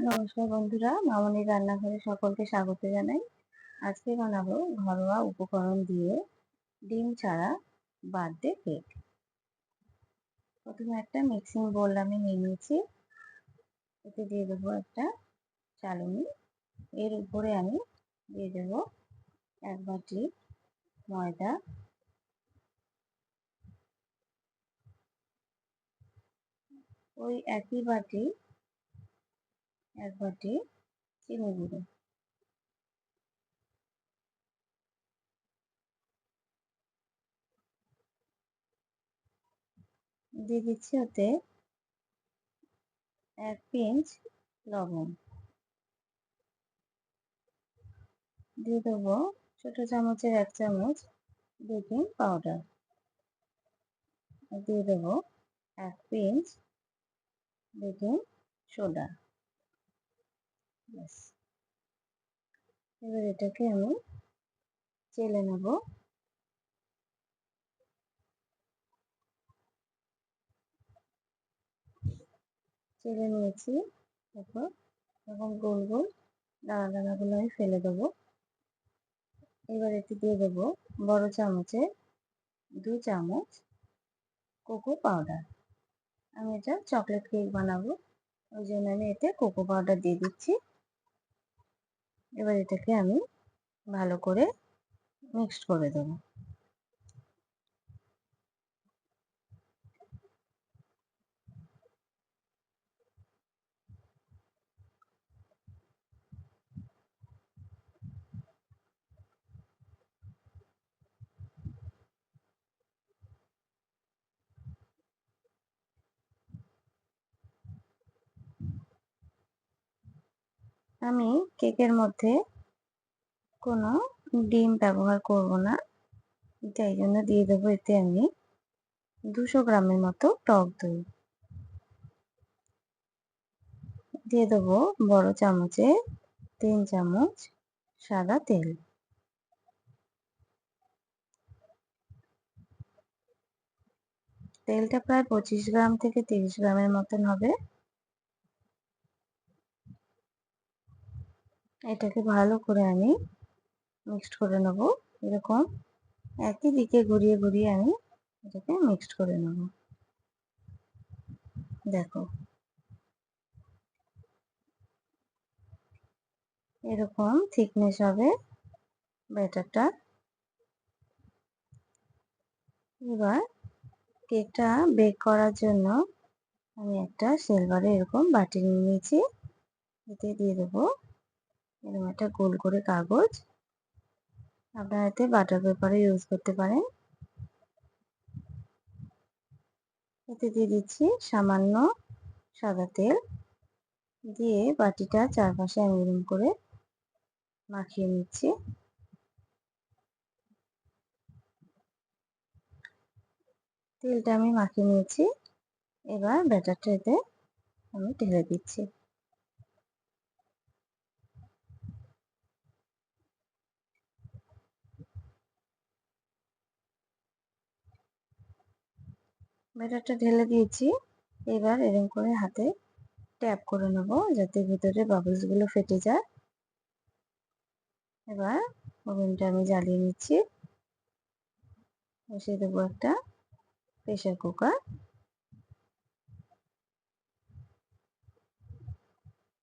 নমস্কার বন্ধুরা, মামনির রান্নাঘরে সকলকে স্বাগত জানাই। আজকে বানাবো ঘরোয়া উপকরণ দিয়ে ডিম ছাড়া বার্থডে কেক প্রথমে একটা মিক্সিং বোল আমি নিয়ে নিয়েছি। এতে দিয়ে দেবো একটা চালুনি। এর উপরে আমি দিয়ে দেবো এক বাটি ময়দা। ওই একই বাটি এক বাটি চিনি গুঁড়ো। দিয়ে দিচ্ছি ওতে এক পিঞ্চ লবণ। দিয়ে দেবো ছোটো চামচের এক চামচ বেকিং পাউডার। দিয়ে দেবো এক পিঞ্চ বেকিং সোডা। ব্যাস। এবার এটাকে আমি চেলে নেব। চেলে নিয়েছি। তারপর এখন গোল গোল দানা দানাগুলো আমি ফেলে দেবো। এবার এতে দিয়ে দেবো বড় চামচে দু চামচ কোকো পাউডার। আমি এটা চকলেট কেক বানাবো, ওই জন্য আমি এতে কোকো পাউডার দিয়ে দিচ্ছি। এবার এটাকে আমি ভালো করে মিক্সড করে দেবো। আমি কেকের মধ্যে কোনো ডিম ব্যবহার করব না। তাই জন্য দিয়ে দেবো এতে আমি দুশো গ্রামের মতো টক দই। দিয়ে দেবো বড় চামচে তিন চামচ সাদা তেল। তেলটা প্রায় পঁচিশ গ্রাম থেকে তিরিশ গ্রামের মতন হবে। এটাকে ভালো করে আমি মিক্সড করে নেব। এরকম একই দিকে ঘুরিয়ে ঘুরিয়ে আমি এটাকে মিক্সড করে নেব। দেখো। এরকম থিকনেস হবে ব্যাটারটা। এবার কেকটা বেক করার জন্য আমি একটা সিলভারে এরকম বাটি নিয়ে নিয়েছি। এতে দিয়ে দেবো এরকম একটা গোল করে কাগজ। আপনারা এতে বাটার পেপারে ইউজ করতে পারেন। এতে দিয়ে দিচ্ছি সামান্য সাদা তেল। দিয়ে বাটিটা চারপাশে আমি এরকম করে মাখিয়ে নিচ্ছি। তেলটা আমি মাখিয়ে নিয়েছি। এবার ব্যাটারটা এতে আমি ঢেলে দিচ্ছি। ব্যাটারটা ঢেলে দিয়েছি। এবার এরকম করে হাতে ট্যাপ করে নেব যাতে ভিতরে বাবলসগুলো ফেটে যায়। এবার ওভেনটা আমি জ্বালিয়ে নিচ্ছি। বসিয়ে দেবো একটা প্রেশার কুকার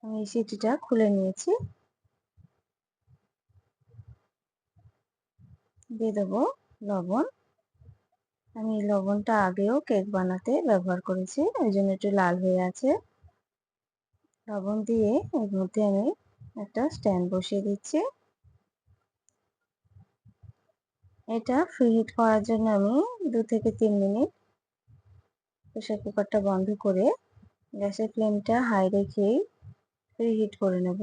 আমি সিটিটা খুলে নিয়েছি। দিয়ে দেবো লবণ। আমি লবণটা আগেও কেক বানাতে ব্যবহার করেছি ওই জন্য একটু লাল হয়ে আছে। লবণ দিয়ে এর মধ্যে আমি একটা স্ট্যান্ড বসিয়ে দিচ্ছি। এটা ফ্রি হিট করার জন্য আমি দু থেকে তিন মিনিট প্রেশার কুকারটা বন্ধ করে গ্যাসের ফ্লেমটা হাই রেখেই ফ্রি হিট করে নেব।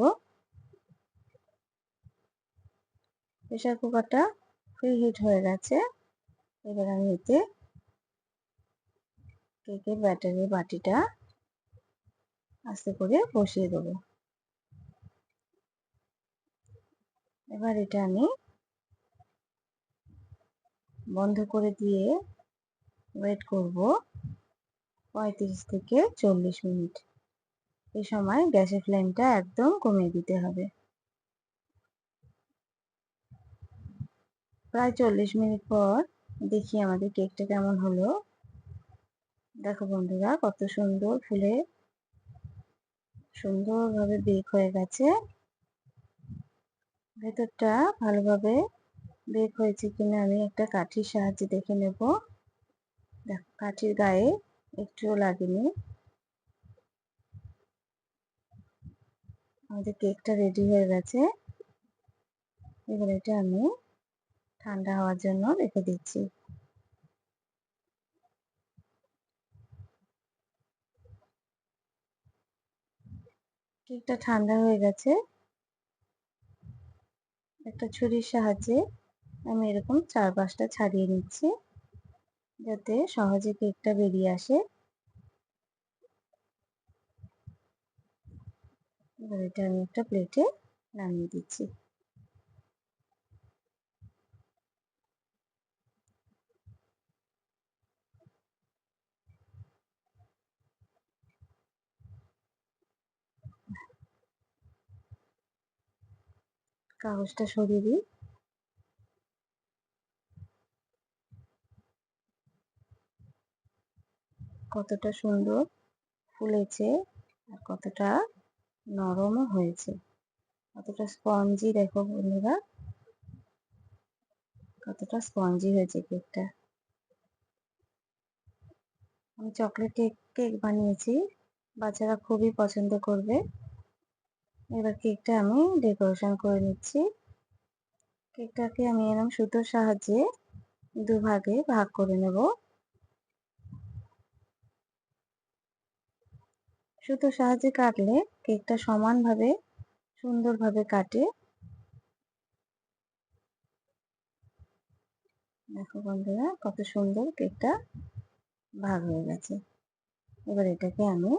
প্রেশার কুকারটা ফ্রি হিট হয়ে গেছে। এবার আমি এতে কেকের ব্যাটারি বাটিটা আস্তে করে বসিয়ে দেবো। এবার এটা আমি বন্ধ করে দিয়ে ওয়েট করব পঁয়ত্রিশ থেকে চল্লিশ মিনিট। এই সময় গ্যাসের ফ্লেমটা একদম কমিয়ে দিতে হবে। প্রায় চল্লিশ মিনিট পর দেখি আমাদের কেকটা কেমন হলো। দেখো বন্ধুরা, কত সুন্দর ফুলে সুন্দরভাবে বেক হয়ে গেছে। ভেতরটা ভালোভাবে বেক হয়েছে কিনা আমি একটা কাঠির সাহায্যে দেখে নেব। দেখো, কাঠির গায়ে একটুও লাগেনি। আমাদের কেকটা রেডি হয়ে গেছে। এবার এটা আমি ঠান্ডা হওয়ার জন্য রেখে দিচ্ছি। কেকটা ঠান্ডা হয়ে গেছে। একটা ছুরির সাহায্যে আমি এরকম চার পাঁচটা ছাড়িয়ে নিচ্ছি যাতে সহজে কেকটা বেরিয়ে আসে। এবার এটা আমি একটা প্লেটে নামিয়ে দিচ্ছি। কাগজটা সরিয়ে দিই। কতটা সুন্দর ফুলেছে আর কতটা নরমও হয়েছে। কতটা স্পঞ্জি দেখো বন্ধুরা। কতটা স্পঞ্জি হয়েছে কেকটা। আমি চকলেট কেক কেক বানিয়েছি। বাচ্চারা খুবই পছন্দ করবে। এবার কেকটা আমি ডেকোরেশন করে নিচ্ছি। কেকটাকে আমি এরকম সুতোর সাহায্যে দুভাগে ভাগ করে নেব। সুতোর সাহায্যে কাটলে কেকটা সমানভাবে, সুন্দরভাবে কাটে। দেখো বন্ধুরা, কত সুন্দর কেকটা ভাগ হয়ে গেছে। এবার এটাকে আমি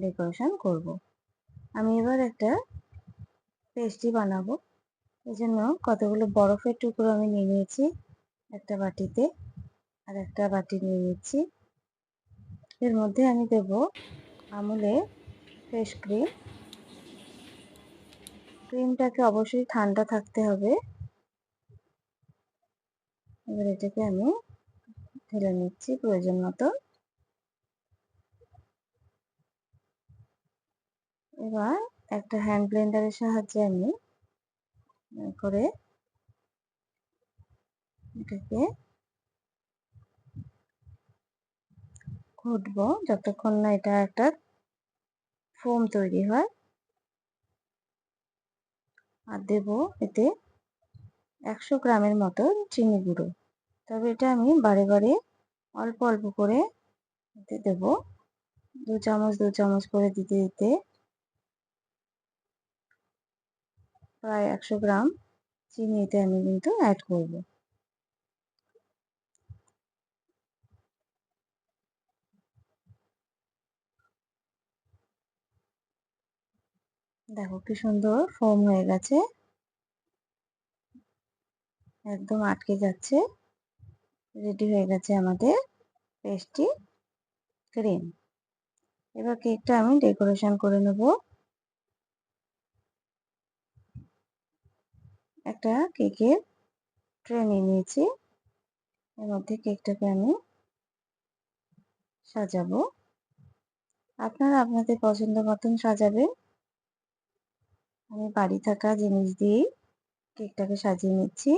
ডেকোরেশন করব। আমি এবার একটা পেস্ট্রি বানাবো। এই জন্য কতগুলো বরফের টুকরো আমি নিয়ে নিয়েছি। একটা বাটিতে আর একটা বাটি নিয়ে নিচ্ছি। এর মধ্যে আমি দেব আমুলে ফ্রেশ ক্রিম ক্রিমটাকে অবশ্যই ঠান্ডা থাকতে হবে। এবার এটাকে আমি ঢেলে নিচ্ছি প্রয়োজন মতো। এবার একটা হ্যান্ড ব্লেন্ডারের সাহায্যে আমি করে এটাকে ঘুটবো যতক্ষণ না এটা একটা ফোম তৈরি হয়। আর দেব এতে একশো গ্রামের মতো চিনি গুঁড়ো। তবে এটা আমি বারে বারে অল্প অল্প করে এতে দেব। দু চামচ দু চামচ করে দিতে দিতে প্রায় একশো গ্রাম চিনি এতে আমি কিন্তু অ্যাড করব। দেখো কি সুন্দর ফোম হয়ে গেছে। একদম আটকে যাচ্ছে। রেডি হয়ে গেছে আমাদের পেস্ট্রি ক্রিম এবার কেকটা আমি ডেকোরেশন করে নেব। একটা কেকের ট্রে নিয়ে নিয়েছি। এর মধ্যে কেকটাকে আমি সাজাবো। আপনারা আপনাদের পছন্দ মতন সাজাবেন। আমি বাড়ি থাকা জিনিস দিয়েই কেকটাকে সাজিয়ে নিচ্ছি।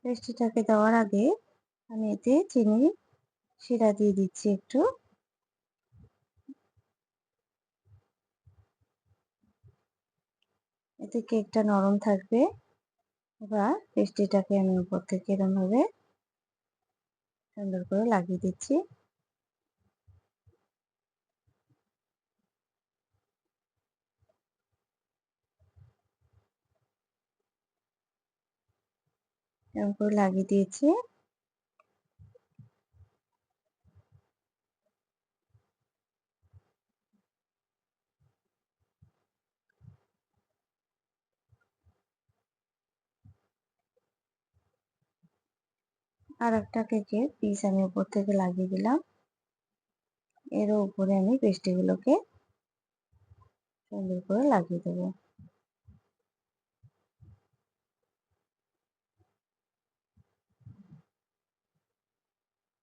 পেস্ট্রিটাকে দেওয়ার আগে আমি এতে চিনি, শিরা দিয়ে দিচ্ছি একটু। এতে কেকটা নরম থাকবে। এবার পেস্ট্রিটাকে আমি উপর থেকে এরমভাবে সুন্দর করে লাগিয়ে দিচ্ছি। এরকম করে লাগিয়ে দিয়েছি। আর একটা কেকের পিস আমি উপর থেকে লাগিয়ে দিলাম। এর উপরে আমি পেস্ট্রিগুলোকে সুন্দর করে লাগিয়ে দেবো।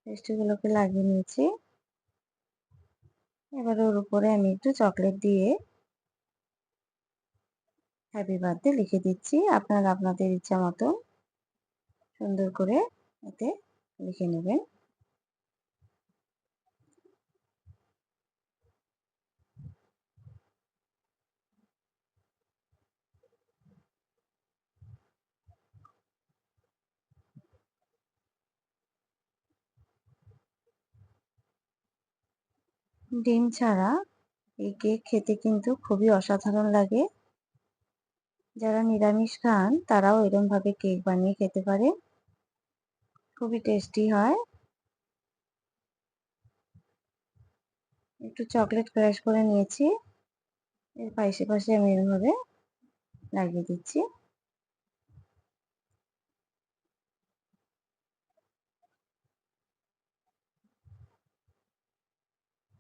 পেস্ট্রিগুলোকে লাগিয়ে নিয়েছি। এবার ওর উপরে আমি একটু চকলেট দিয়ে হ্যাপি বার্থডে লিখে দিচ্ছি। আপনারা আপনাদের ইচ্ছা মতো সুন্দর করে এতে লিখে নেবেন। ডিম ছাড়া এই কেক খেতে কিন্তু খুবই অসাধারণ লাগে। যারা নিরামিষ খান, তারাও এরমভাবে কেক বানিয়ে খেতে পারে খুবই টেস্টি হয়। একটু চকলেট ক্র্যাশ করে নিয়েছি। এর পাশে পাশে আমি এরমভাবে লাগিয়ে দিচ্ছি।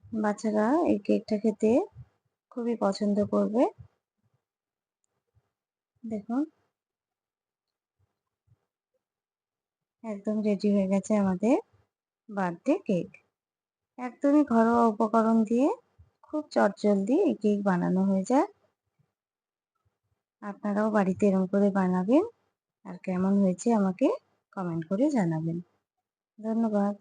বাচ্চারা এই কেকটা খেতে খুবই পছন্দ করবে। দেখুন। একদম রেডি হয়ে গেছে আমাদের বার্থডে কেক একদমই ঘরোয়া উপকরণ দিয়ে খুব চটজলদি এই কেক বানানো হয়ে যায়। আপনারাও বাড়িতে এরম করে বানাবেন। আর কেমন হয়েছে আমাকে কমেন্ট করে জানাবেন। ধন্যবাদ।